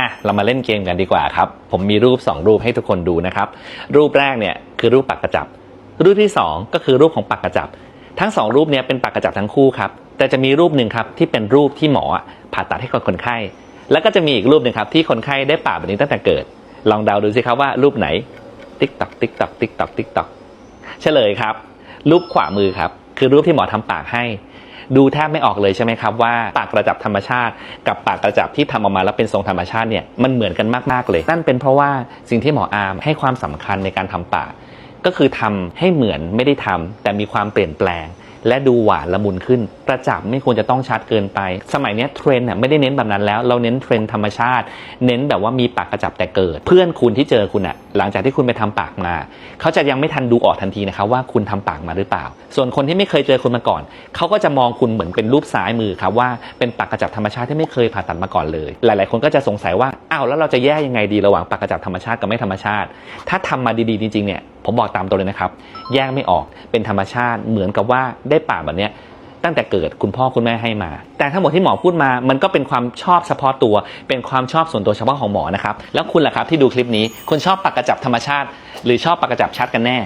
อะเรามาเล่นเกมกันดีกว่าครับ ผมมีรูป 2 รูปให้ทุกคนดูนะครับ รูปแรกเนี่ยคือรูปปากกระจับ รูปที่ 2 ก็คือรูปของปากกระจับ ทั้ง 2 รูปเนี้ยเป็นปากกระจับทั้งคู่ครับ แต่จะมีรูปหนึ่งครับที่เป็นรูปที่หมอผ่าตัดให้กับคนไข้ แล้วก็จะมีอีกรูปหนึ่งครับที่คนไข้ได้ปากแบบนี้ตั้งแต่เกิด ลองเดาดูสิครับว่ารูปไหน ติ๊กตักติ๊กตักติ๊กตักติ๊กตักเฉลยครับ รูปขวามือครับ คือรูปที่หมอทำปากให้ ดูแทบไม่ออกเลยใช่ไหมครับว่าปากกระจับธรรมชาติ กับปากกระจับที่ทำออกมาแล้วเป็นทรงธรรมชาติเนี่ยมันเหมือนกันมากๆเลย นั่นเป็นเพราะว่าสิ่งที่หมออาร์มให้ความสำคัญในการทำปาก ก็คือทำให้เหมือนไม่ได้ทำแต่มีความเปลี่ยนแปลง และดูหวานละมุนขึ้น กระจับไม่ควรจะต้องชัดเกินไป สมัยนี้เทรนด์ไม่ได้เน้นแบบนั้นแล้ว เราเน้นเทรนด์ธรรมชาติ เน้นแบบว่ามีปากกระจับแต่เกิด เพื่อนคุณที่เจอคุณอะหลังจากที่คุณไปทำปากมา เขาจะยังไม่ทันดูออกทันทีนะครับว่าคุณทำปากมาหรือเปล่า ส่วนคนที่ไม่เคยเจอคุณมาก่อน เขาก็จะมองคุณเหมือนเป็นรูปซ้ายมือครับว่าเป็นปากกระจับธรรมชาติที่ไม่เคยผ่าตัดมาก่อนเลย หลาย ๆ คนก็จะสงสัยว่าอ้าวแล้วเราจะแยกยังไงดีระหว่างปากกระจับธรรมชาติกับไม่ธรรมชาติ ถ้าทำมาดี ๆ จริง ๆ เนี่ย ผมบอกตามตัวเลยนะครับ แยกไม่ออกเป็นธรรมชาติเหมือนกับว่าได้ป่าแบบเนี้ยตั้งแต่เกิดคุณพ่อคุณแม่ให้มา แต่ทั้งหมดที่หมอพูดมา มันก็เป็นความชอบเฉพาะตัว เป็นความชอบส่วนตัวเฉพาะของหมอนะครับ แล้วคุณล่ะครับที่ดูคลิปนี้คุณชอบปากกระจับธรรมชาติ หรือชอบปากกระจับชัดกันแน่